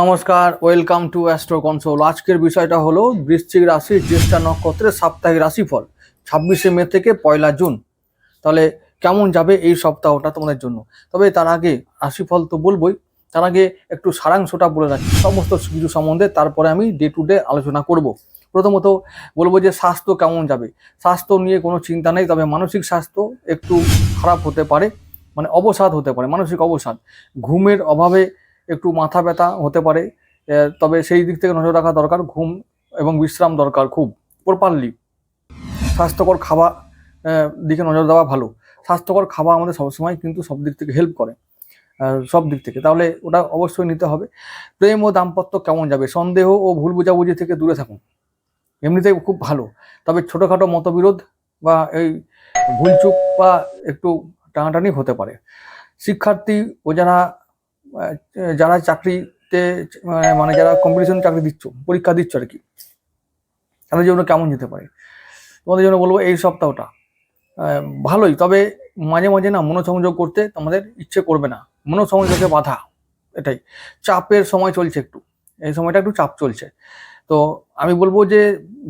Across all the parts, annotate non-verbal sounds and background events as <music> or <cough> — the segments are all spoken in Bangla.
নমস্কার ওয়েলকাম টু অ্যাস্ট্রো কনসোল আজকের বিষয়টা হলো বৃশ্চিক রাশির জ্যেষ্ঠা নক্ষত্রের সাপ্তাহিক রাশিফল, ছাব্বিশে মে থেকে পয়লা জুন। তাহলে কেমন যাবে এই সপ্তাহটা তোমাদের জন্য? তবে তার আগে রাশিফল তো বলবোই, তার আগে একটু সারাংশটা বলে রাখি। সমস্ত কিছু সম্বন্ধে তারপরে আমি ডে টু ডে আলোচনা করব। প্রথমত বলব যে স্বাস্থ্য কেমন যাবে? স্বাস্থ্য নিয়ে কোনো চিন্তা নেই, তবে মানসিক স্বাস্থ্য একটু খারাপ হতে পারে মানে অবসাদ হতে পারে, মানসিক অবসাদ। ঘুমের অভাবে একটু মাথা ব্যথা হতে পারে তবে সেই দিক থেকে নজর রাখা দরকার, ঘুম এবং বিশ্রাম দরকার খুব। প্রপারলি। স্বাস্থ্যকর খাবার দিকে নজর দেওয়া ভালো। স্বাস্থ্যকর খাবার আমাদের সবসময় কিন্তু সব দিক থেকে হেল্প করে সব দিক থেকে। তাহলে ওটা অবশ্যই নিতে হবে। প্রেম ও দাম্পত্য কেমন যাবে? সন্দেহ ও ভুল বোঝাবুঝি থেকে দূরে থাকুন। এমনিতেই খুব ভালো। তবে ছোটোখাটো মতবিরোধ বা এই ভুলচুক বা একটু টানাটানি হতে পারে। শিক্ষার্থী ও যারা যারা চাকরিতে মানে যারা কম্পিটিশন চাকরি দিচ্ছ, পরীক্ষা দিচ্ছ আর কি, তাদের জন্য কেমন যেতে পারে? তোমাদের জন্য বলব এই সপ্তাহটা ভালোই, তবে মাঝে মাঝে না মনোসংযোগ করতে তোমাদের ইচ্ছে করবে না। মনোসংযোগে বাধা, এটাই। চাপের সময় চলছে একটু, এই সময়টা একটু চাপ চলছে। তো আমি বলব যে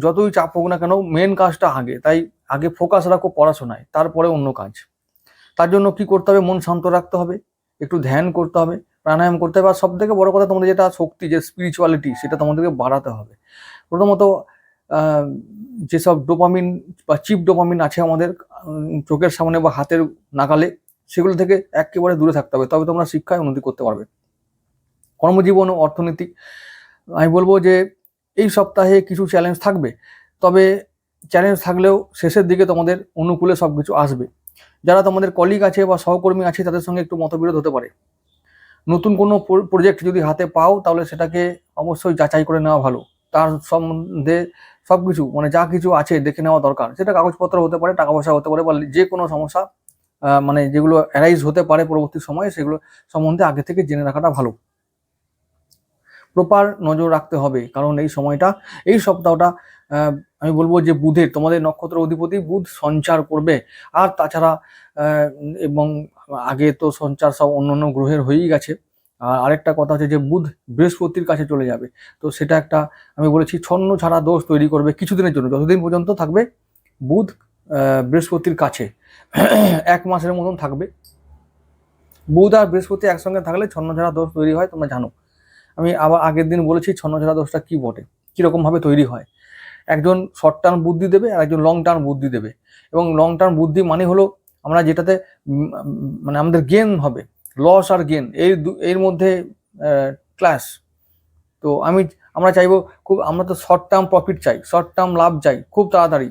যতই চাপ হোক না কেন মেন কাজটা আগে, তাই আগে ফোকাস রাখো পড়াশোনায়, তারপরে অন্য কাজ। তার জন্য কি করতে হবে? মন শান্ত রাখতে হবে, একটু ধ্যান করতে হবে প্রাণায়াম করতে হবে। আর সব থেকে বড় কথা তোমাদের যেটা শক্তি, যে স্পিরিচুয়ালিটি সেটা তোমাদেরকে বাড়াতে হবে। প্রথমত যেসব ডোপামিন বা চিপ ডোপামিন আছে আমাদের চোখের সামনে বা হাতের নাগালে, সেগুলো থেকে একেবারে দূরে থাকতে হবে। তবে তোমরা শিক্ষায় উন্নতি করতে পারবে। কর্মজীবন ও অর্থনীতি, আমি বলব যে এই সপ্তাহে কিছু চ্যালেঞ্জ থাকবে। তবে চ্যালেঞ্জ থাকলেও শেষের দিকে তোমাদের অনুকূলে সব কিছু আসবে। যারা তোমাদের কলিগ আছে বা সহকর্মী আছে, তাদের সঙ্গে একটু মতবিরোধ হতে পারে। নতুন কোনো প্রজেক্ট যদি হাতে পাও, তাহলে সেটাকে অবশ্যই যাচাই করে নেওয়া ভালো। তার সম্বন্ধে সব কিছু মানে যা কিছু আছে দেখে নেওয়া দরকার। সেটা কাগজপত্র হতে পারে, টাকা পয়সা হতে পারে, বা যে কোনো সমস্যা মানে যেগুলো অ্যারাইজ হতে পারে পরবর্তী সময়ে, সেগুলো সম্বন্ধে আগে থেকে জেনে রাখাটা ভালো। প্রপার নজর রাখতে হবে, কারণ এই সময়টা, এই সপ্তাহটা আমি বলব যে বুধের, তোমাদের নক্ষত্র অধিপতি বুধ সঞ্চার করবে। আর তাছাড়া এবং আগে তো সঞ্চার সব অন্য অন্য গ্রহের হয়েই গেছে। আর আরেকটা কথা হচ্ছে যে বুধ বৃহস্পতির কাছে চলে যাবে। তো সেটা একটা আমি বলেছি ছন্ন ছাড়া দোষ তৈরি করবে কিছুদিনের জন্য। যতদিন পর্যন্ত থাকবে বুধ বৃহস্পতির কাছে <clears throat> এক মাসের মতন থাকবে। বুধ আর বৃহস্পতি একসঙ্গে থাকলে ছন্ন ছাড়া দোষ তৈরি হয়, তোমরা জানো। আমি আবার আগের দিন বলেছি ছন্ন ছাড়া দোষটা কী বটে? কীরকমভাবে তৈরি হয়? একজন শর্ট টার্ম বুদ্ধি দেবে আর একজন লং টার্ম বুদ্ধি দেবে। এবং লং টার্ম বুদ্ধি মানে হলো আমরা যেটাতে মানে আমাদের গেন হবে লস আর গেন এই এর মধ্যে ক্লাস তো আমি, আমরা চাইব খুব, আমরা তো শর্ট টার্ম প্রফিট চাই শর্ট টার্ম লাভ চাই, খুব তাড়াতাড়ি।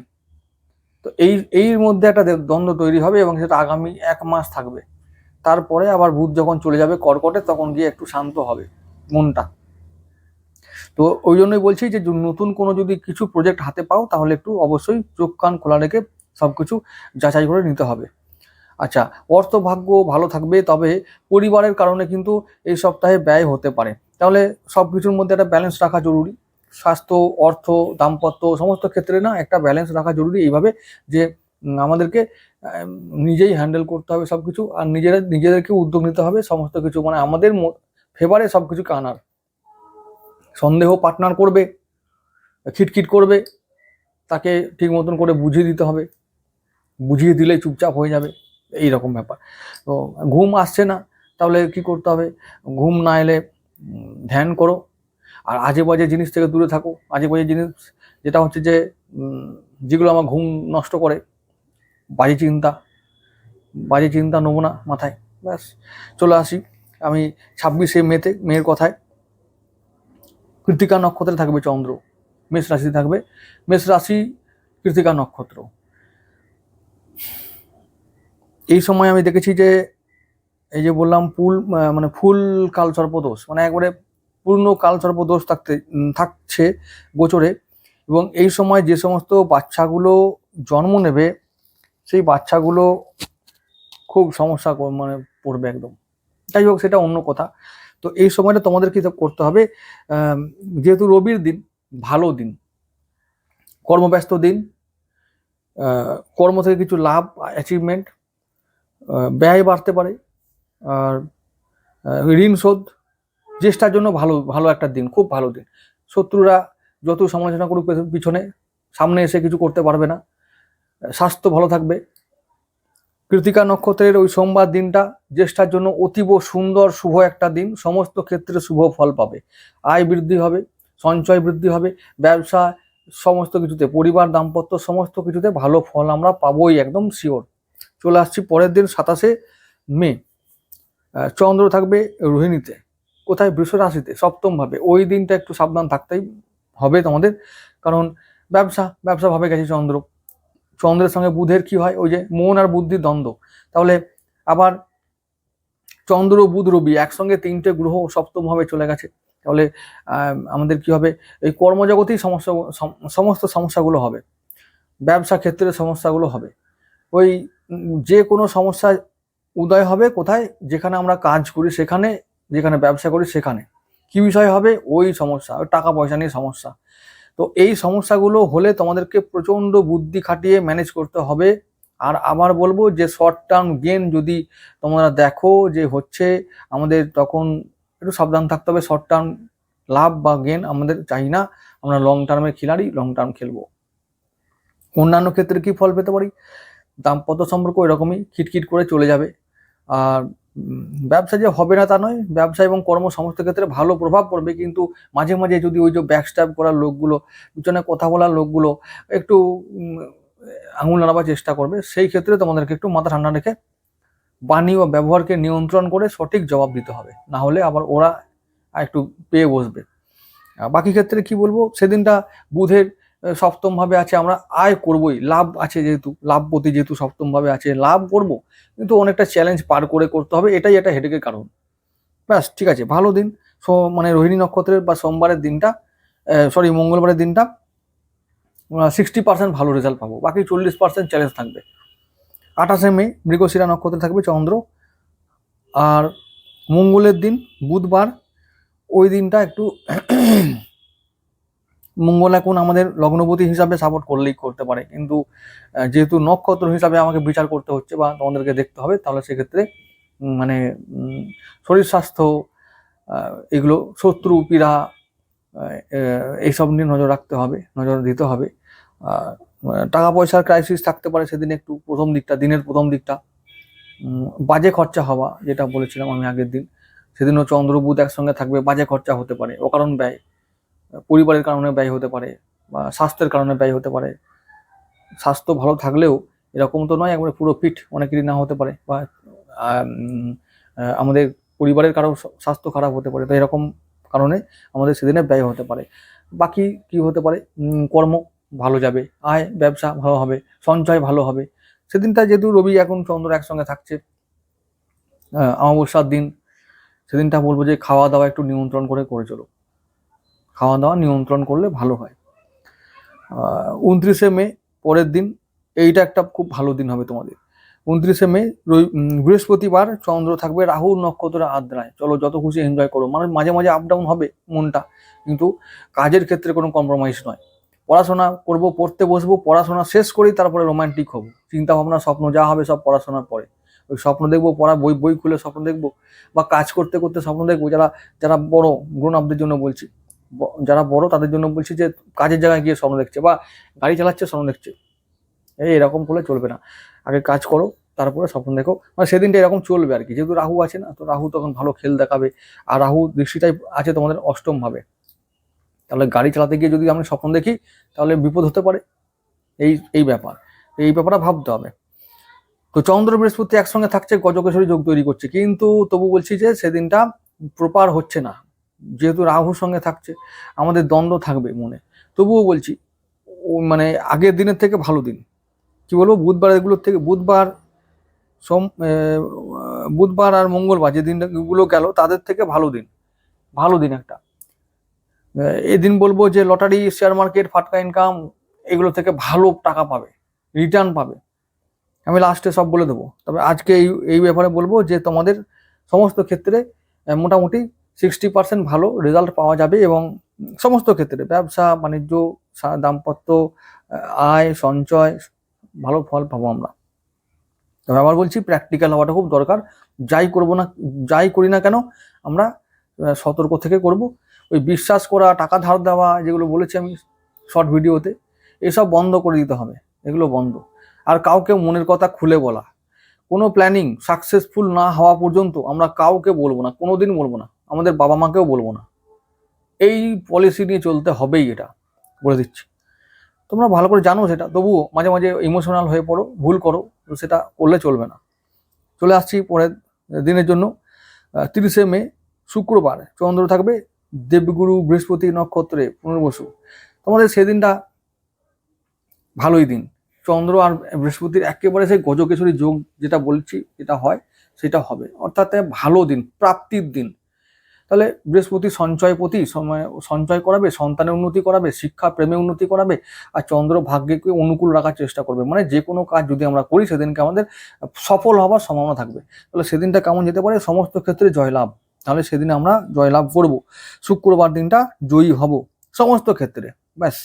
তো এই, এর মধ্যে একটা দ্বন্দ্ব তৈরি হবে এবং সেটা আগামী এক মাস থাকবে। তারপরে আবার বুধ যখন চলে যাবে কর্কটে, তখন গিয়ে একটু শান্ত হবে মনটা। তো ওই জন্যই বলছি যে নতুন কোনো যদি কিছু প্রজেক্ট হাতে পাও, তাহলে একটু অবশ্যই চোখ কান খোলা রেখে সব কিছু যাচাই করে নিতে হবে। আচ্ছা অর্থ ভাগ্য ভালো থাকবে, তবে পরিবারের কারণে কিন্তু এই সপ্তাহে ব্যয় হতে পারে। তাহলে সব কিছুর মধ্যে একটা ব্যালেন্স রাখা জরুরি। স্বাস্থ্য, অর্থ, দাম্পত্য সমস্ত ক্ষেত্রে না একটা ব্যালেন্স রাখা জরুরি এইভাবে যে আমাদেরকে নিজেই হ্যান্ডেল করতে হবে সব কিছু আর নিজেরা নিজেদেরকে উদ্যোগ নিতে হবে সমস্ত কিছু। মানে আমাদের ফেভারে সব কিছুকে আনার সন্দেহ পার্টনার করবে, খিটখিট করবে, তাকে ঠিক মতন করে বুঝিয়ে দিতে হবে। বুঝিয়ে দিলে চুপচাপ হয়ে যাবে। এই রকম ব্যাপার। তো ঘুম আসছে না, তাহলে কি করতে হবে? ঘুম না এলে ধ্যান করো। আর আজে বাজে জিনিস থেকে দূরে থাকো। আজে বাজে জিনিস, যেটা হচ্ছে যে যেগুলো আমার ঘুম নষ্ট করে, বাজে চিন্তা। বাজে চিন্তা নেব না মাথায়। ব্যাস, চলে আসি। আমি ছাব্বিশে মেতে, মেয়ের কথায়। কৃতিকা নক্ষত্রে থাকবে চন্দ্র। মেষ রাশি থাকবে। মেষ রাশি কৃতিকা নক্ষত্র। এই সময় আমি দেখেছি যে, এই যে বললাম ফুল মানে ফুল কাল সর্পদোষ মানে একবারে পূর্ণ কাল সর্পদোষ থাকতে থাকছে গোচরে এবং এই সময় যে সমস্ত বাচ্চাগুলো জন্ম নেবে, সেই বাচ্চাগুলো খুব সমস্যা মানে পড়বে একদম। যাই হোক, সেটা অন্য কথা। তো এই সময়টা তোমাদের কি করতে হবে যেহেতু রবির দিন, ভালো দিন, কর্মব্যস্ত দিন কর্ম থেকে কিছু লাভ অ্যাচিভমেন্ট ব্যয় বাড়তে পারে আর ঋণ শোধ জ্যেষ্ঠার জন্য ভালো ভালো একটা দিন, খুব ভালো দিন। শত্রুরা যত সমালোচনা করুক পিছনে সামনে এসে কিছু করতে পারবে না। স্বাস্থ্য ভালো থাকবে। কৃতিকা নক্ষত্রের ওই সোমবার দিনটা জ্যেষ্ঠার জন্য অতীব সুন্দর, শুভ একটা দিন। সমস্ত ক্ষেত্রে শুভ ফল পাবে। আয় বৃদ্ধি হবে, সঞ্চয় বৃদ্ধি হবে, ব্যবসা সমস্ত কিছুতে, পরিবার দাম্পত্য সমস্ত কিছুতে ভালো ফল আমরা পাবোই একদম শিওর চলে আসছি পরের দিন সাতাশে মে। চন্দ্র থাকবে রোহিণীতে। কোথায়? বৃষ রাশিতে, সপ্তম ভাবে। ওই দিনটা একটু সাবধান থাকতেই হবে তোমাদের। কারণ ব্যবসা ব্যবসা ভাবে গেছে চন্দ্র। চন্দ্রের সঙ্গে বুধের কি হয়? ওই যে মন আর বুদ্ধির দ্বন্দ্ব। তাহলে আবার চন্দ্র বুধ রবি একসঙ্গে তিনটে গ্রহ সপ্তম ভাবে চলে গেছে। তাহলে আমাদের কি হবে? এই কর্মজগতেই সমস্যা সমস্ত সমস্যাগুলো হবে। ব্যবসা ক্ষেত্রে সমস্যাগুলো হবে। ওই যে কোনো সমস্যা উদয় হবে কোথায়? যেখানে আমরা কাজ করি সেখানে, যেখানে ব্যবসা করি সেখানে। কি বিষয় হবে? ওই সমস্যা টাকা পয়সা নিয়ে সমস্যা। তো এই সমস্যাগুলো হলে তোমাদেরকে প্রচণ্ড বুদ্ধি খাটিয়ে ম্যানেজ করতে হবে। আর আবার বলব যে শর্ট টার্ম গেন যদি তোমরা দেখো যে হচ্ছে, আমাদের তখন একটু সাবধান থাকতে হবে শর্ট টার্ম লাভ বা গেন আমাদের চাই না। আমরা লং টার্মের খেলাড়ি লং টার্ম খেলব। অন্যান্য ক্ষেত্রে কি ফল পেতে পারি? দাম্পত্য সম্পর্ক এরকমই খিটখিট করে চলে যাবে। আর ব্যবসা যে হবে না তা নয়, ব্যবসা এবং কর্ম সমস্ত ক্ষেত্রে ভালো প্রভাব পড়বে। কিন্তু মাঝে মাঝে যদি ওই যে ব্যাকস্ট্যাপ করার লোকগুলো, পিছনে কথা বলার লোকগুলো একটু আঙুল নাড়াবার চেষ্টা করবে, সেই ক্ষেত্রে তোমাদেরকে একটু মাথা ঠান্ডা রেখে বাণী ও ব্যবহারকে নিয়ন্ত্রণ করে সঠিক জবাব দিতে হবে। না হলে আবার ওরা একটু পেয়ে বসবে। বাকি ক্ষেত্রে কি বলব, সেদিনটা বুধের আহ, সপ্তম ভাবে আছে আমরা আয় করবই লাভ আছে যেহেতু লাভপতি যেহেতু সপ্তম ভাবে আছে লাভ করব কিন্তু অনেকটা চ্যালেঞ্জ পার করে করতে হবে এটাই এটা হেডেকের কারণ। ব্যাস ঠিক আছে ভালো দিন মানে রোহিণী নক্ষত্রের বা সোমবারের দিনটা সরি মঙ্গলবারের দিনটা সিক্সটি পার্সেন্ট ভালো রেজাল্ট পাবো বাকি চল্লিশ পার্সেন্ট চ্যালেঞ্জ থাকবে। আঠাশে মে মৃগশিরা নক্ষত্রে থাকবে চন্দ্র আর মঙ্গলের দিন বুধবার ওই দিনটা একটু মঙ্গল এখন আমাদের লগ্নপতি হিসাবে সাপোর্ট করলেই করতে পারে। কিন্তু যেহেতু নক্ষত্র হিসাবে আমাকে বিচার করতে হচ্ছে বা তোমাদেরকে দেখতে হবে, তাহলে সেক্ষেত্রে মানে শরীর স্বাস্থ্য এগুলো শত্রু, পীড়া এইসব নিয়ে নজর রাখতে হবে, নজর দিতে হবে। টাকা পয়সার ক্রাইসিস থাকতে পারে সেদিন একটু প্রথম দিকটা, দিনের প্রথম দিকটা। বাজে খরচা হওয়া যেটা বলেছিলাম আমি আগের দিন, সেদিনও চন্দ্র বুধ একসঙ্গে থাকবে, বাজে খরচা হতে পারে, অকারণ ব্যয়। পরিবারের কারণে ব্যয় হতে পারে বা স্বাস্থ্যের কারণে ব্যয় হতে পারে। স্বাস্থ্য ভালো থাকলেও এরকম তো নয় একবারে পুরো ফিট অনেকেরই না হতে পারে বা আমাদের পরিবারের কারও স্বাস্থ্য খারাপ হতে পারে। তো এরকম কারণে আমাদের সেদিনে ব্যয় হতে পারে। বাকি কি হতে পারে? কর্ম ভালো যাবে, আয় ব্যবসা ভালো হবে, সঞ্চয় ভালো হবে। সেদিনটা যেহেতু রবি এখন চন্দ্র একসঙ্গে থাকছে অমাবস্যার দিন, সেদিনটা বলব যে খাওয়া দাওয়া একটু নিয়ন্ত্রণ করে করে চলো। খাওয়া দাওয়া নিয়ন্ত্রণ করলে ভালো হয়। উনত্রিশে মে পরের দিন, এইটা একটা খুব ভালো দিন হবে তোমাদের। উনত্রিশে মে বৃহস্পতিবার চন্দ্র থাকবে রাহু নক্ষত্র আদ্রায়। চলো, যত খুশি এনজয় করো। মানে মাঝে মাঝে আপ ডাউন হবে মনটা, কিন্তু কাজের ক্ষেত্রে কোনো কম্প্রোমাইজ নয়। পড়াশোনা করব, পড়তে বসবো, পড়াশোনা শেষ করি তারপরে রোমান্টিক হব। চিন্তা ভাবনা স্বপ্ন যা হবে সব পড়াশোনার পরে। ওই স্বপ্ন দেখব, পড়া, বই বই খুলে স্বপ্ন দেখব, বা কাজ করতে করতে স্বপ্ন দেখব। যারা যারা বড় গ্রোন আপদের জন্য বলছি যারা বড় তাদের জন্য বলছি যে কাজের জায়গায় গিয়ে স্বপ্ন দেখছে বা গাড়ি চালাচ্ছে স্বপ্ন দেখছে। এই এরকম করলে চলবে না। আগে কাজ করো, তারপরে স্বপ্ন দেখো। মানে সেদিনটা এরকম চলবে আর কি। যেহেতু রাহু আছে না, তো রাহু তখন ভালো খেল দেখাবে। আর রাহু দৃষ্টিটাই আছে তোমাদের অষ্টম ভাবে। তাহলে গাড়ি চালাতে গিয়ে যদি আমি স্বপ্ন দেখি, তাহলে বিপদ হতে পারে। এই এই ব্যাপার। এই ব্যাপারটা ভাবতে হবে। তো চন্দ্র বৃহস্পতি একসঙ্গে থাকছে, গজকেশরী যোগ তৈরি করছে। কিন্তু তবু বলছি যে সেদিনটা প্রপার হচ্ছে না। যেহেতু রাহুর সঙ্গে থাকছে, আমাদের দ্বন্দ্ব থাকবে মনে। তবুও বলছি মানে আগের দিনের থেকে ভালো দিন। কি বলব? বুধবার এগুলোর থেকে, বুধবার সোম বুধবার আর মঙ্গলবার যে দিনগুলো গেল, তাদের থেকে ভালো দিন। ভালো দিন একটা। এদিন বলব যে লটারি শেয়ার মার্কেট ফাটকা ইনকাম এগুলো থেকে ভালো টাকা পাবে রিটার্ন পাবে। আমি লাস্টে সব বলে দেবো। তবে আজকে এই এই ব্যাপারে বলব যে তোমাদের সমস্ত ক্ষেত্রে মোটামুটি সিক্সটি পার্সেন্ট ভালো রেজাল্ট পাওয়া যাবে এবং সমস্ত ক্ষেত্রে ব্যবসা, বাণিজ্য দাম্পত্য আয়, সঞ্চয়, ভালো ফল পাবো আমরা। তবে আবার বলছি প্র্যাকটিক্যাল হওয়াটা খুব দরকার। যাই করব না, যাই করি না কেন, আমরা সতর্ক থেকে করব। ওই বিশ্বাস করা, টাকা ধার দেওয়া, যেগুলো বলেছি আমি শর্ট ভিডিওতে, এসব বন্ধ করে দিতে হবে। এগুলো বন্ধ। আর কাউকে মনের কথা খুলে বলা। কোনো প্ল্যানিং সাকসেসফুল না হওয়া পর্যন্ত আমরা কাউকে বলব না কোনো দিন বলব না। আমাদের বাবা মাকেও বলব না। এই পলিসি নিয়ে চলতে হবেই এটা, বলে দিচ্ছি। তোমরা ভালো করে জানো সেটা, তবুও মাঝে মাঝে ইমোশনাল হয়ে পড়ো, ভুল করো, সেটা করলে চলবে না। চলে আসছি পরের দিনের জন্য। তিরিশে মে, শুক্রবার, চন্দ্র থাকবে দেবগুরু বৃহস্পতি নক্ষত্রে, পুনর্বসু। তোমাদের সেদিনটা ভালোই দিন। চন্দ্র আর বৃহস্পতির একেবারে সেই গজকেশরী যোগ যেটা বলছি, যেটা হয়, সেটা হবে। অর্থাৎ ভালো দিন, প্রাপ্তির দিন। তাহলে বৃহস্পতি সঞ্চয়পতি সঞ্চয় করাবে, সন্তানের উন্নতি করাবে, শিক্ষা, প্রেমে উন্নতি করাবে, আর চন্দ্র ভাগ্যকে অনুকূল রাখার চেষ্টা করবে। মানে যে কোনো কাজ যদি আমরা করি, সেদিনকে আমাদের সফল হওয়ার সম্ভাবনা থাকবে। তাহলে সেদিনটা কেমন যেতে পারে? সমস্ত ক্ষেত্রে জয়লাভ। তাহলে সেদিন আমরা জয়লাভ করব। শুক্রবার দিনটা জয়ী হব সমস্ত ক্ষেত্রে। ব্যাস।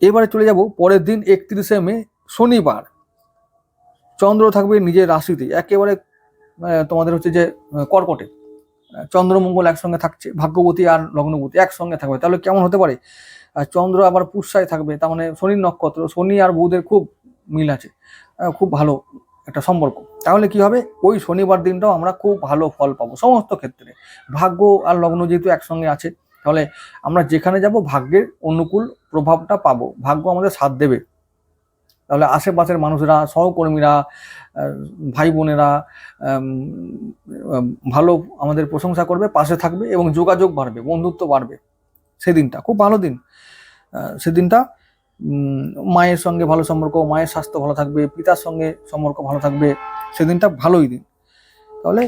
এবারে চলে যাব পরের দিন একত্রিশে মে, শনিবার। চন্দ্র থাকবে নিজের রাশিতে। একেবারে তোমাদের হচ্ছে যে কর্কটে। চন্দ্রমঙ্গল একসঙ্গে থাকছে, ভাগ্যবতী আর লগ্নবতী একসঙ্গে থাকবে। তাহলে কেমন হতে পারে? আর চন্দ্র আবার পুষ্যায় থাকবে, তার মানে শনির নক্ষত্র, শনি আর বুধের খুব মিল আছে খুব ভালো একটা সম্পর্ক। তাহলে কি হবে? ওই শনিবার দিনটাও আমরা খুব ভালো ফল পাবো সমস্ত ক্ষেত্রে। ভাগ্য আর লগ্ন যেহেতু একসঙ্গে আছে, তাহলে আমরা যেখানে যাব, ভাগ্যের অনুকূল প্রভাবটা পাবো। ভাগ্য আমাদের সাথ দেবে। তাহলে আশেপাশের মানুষরা, সহকর্মীরা ভাই বোনেরা ভালো আমাদের প্রশংসা করবে, পাশে থাকবে এবং যোগাযোগ বাড়বে, বন্ধুত্ব বাড়বে। সেদিনটা খুব ভালো দিন। সেদিনটা মায়ের সঙ্গে ভালো সম্পর্ক, মায়ের স্বাস্থ্য ভালো থাকবে, পিতার সঙ্গে সম্পর্ক ভালো থাকবে, সেদিনটা ভালোই দিন। তাহলে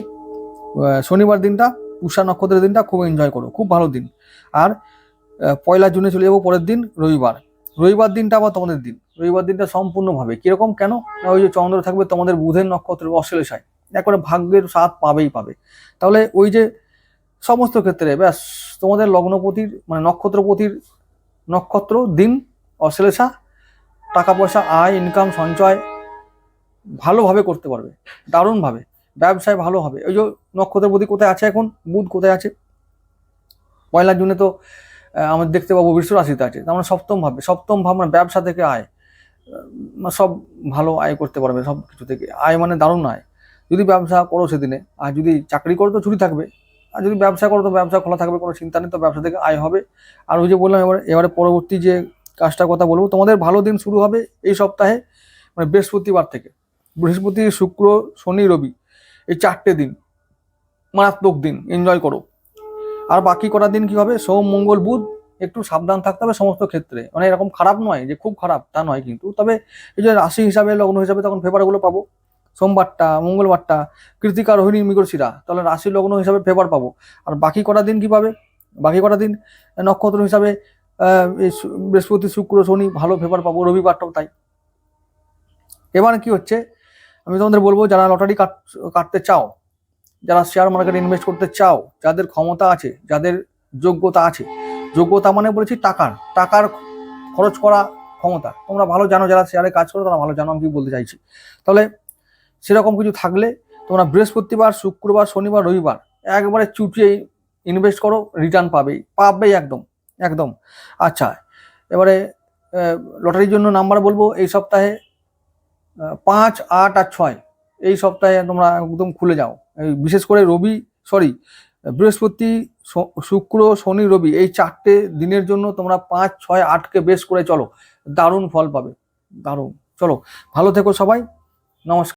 শনিবার দিনটা, পুষা নক্ষত্রের দিনটা খুব এনজয় করো, খুব ভালো দিন। আর পয়লা জুনে চলে যাব পরের দিন, রবিবার। রবিবার দিনটা আবার তোমাদের দিন। রবিবার দিনটা সম্পূর্ণভাবে। কীরকম কেন? না, ওই যে চন্দ্র থাকবে, তোমাদের বুধের নক্ষত্রের অশ্লেষায়। একবারে ভাগ্যের স্বাদ পাবেই পাবে। তাহলে ওই যে সমস্ত ক্ষেত্রে, ব্যাস, তোমাদের লগ্নপতির মানে নক্ষত্রপতির নক্ষত্র, দিন, অশ্লেষা টাকা পয়সা আয় ইনকাম সঞ্চয়, ভালোভাবে করতে পারবে। দারুণভাবে। ব্যবসায় ভালো হবে। ওই যে নক্ষত্রপতি কোথায় আছে এখন? বুধ কোথায় আছে? পয়লা জুনে তো আমরা দেখতে পাবো বিশ্ব রাশিতে আছে তার মানে সপ্তম ভাবে, সপ্তম ভাব মানে ব্যবসা থেকে আয়। সব ভালো আয় করতে পারবে সব কিছু থেকে। আয় মানে দারুণ আয়। যদি ব্যবসা করো সেদিনে, আর যদি চাকরি করো তো ছুটি থাকবে। আর যদি ব্যবসা করো তো ব্যবসা খোলা থাকবে, কোনো চিন্তা নেই, তো ব্যবসা থেকে আয় হবে। আর ওই যে বললাম, এবারে এবারে পরবর্তী যে কাজটার কথা বলব, তোমাদের ভালো দিন শুরু হবে এই সপ্তাহে মানে বৃহস্পতিবার থেকে। বৃহস্পতি, শুক্র, শনি, রবি, এই চারটে দিন, মারাত্মক দিন। এনজয় করো। আর বাকি কটা দিন কি হবে? সোম, মঙ্গল, বুধ, একটু সাবধান থাকতে হবে সমস্ত ক্ষেত্রে। মানে এরকম খারাপ নয় যে খুব খারাপ, তা নয় কিন্তু। তবে এই যে রাশি হিসাবে, লগ্ন হিসাবে তখন ফেভারগুলো পাবো। সোমবারটা, মঙ্গলবারটা, কৃতিকা, রোহিণী, মৃগশিরা, তাহলে রাশি লগ্ন হিসাবে ফেভার পাবো। আর বাকি কটা দিন কি পাবে? বাকি কটা দিন নক্ষত্র হিসাবে বৃহস্পতি, শুক্র, শনি ভালো ফেভার পাবো, রবিবারটাও তাই। এবার কি হচ্ছে? আমি তোমাদের বলব, যারা লটারি কাট, কাটতে চাও যারা শেয়ার মার্কেটে ইনভেস্ট করতে চাও, যাদের ক্ষমতা আছে, যাদের যোগ্যতা আছে, যোগ্যতা মানে বলেছি টাকার টাকার খরচ করা ক্ষমতা। তোমরা ভালো জানো যারা শেয়ারে কাজ করো, তারা ভালো জানো, আমি কি বলতে চাইছি। তাহলে সেরকম কিছু থাকলে তোমরা বৃহস্পতিবার, শুক্রবার, শনিবার, রবিবার একবারে চুটিয়ে ইনভেস্ট করো রিটার্ন পাবেই পাবেই একদম একদম। আচ্ছা এবারে লটারির জন্য নাম্বার বলব, এই সপ্তাহে পাঁচ, আট আর ছয়, এই সপ্তাহে তোমরা একদম খুলে যাও। বিশেষ করে রবি সরি বৃহস্পতি শুক্র, শনি, রবি এই চারটে দিনের জন্য তোমরা পাঁচ, ছয়, আটকে বেশ করে চলো। দারুণ ফল পাবে। দারুণ। চলো, ভালো থেকো সবাই। নমস্কার।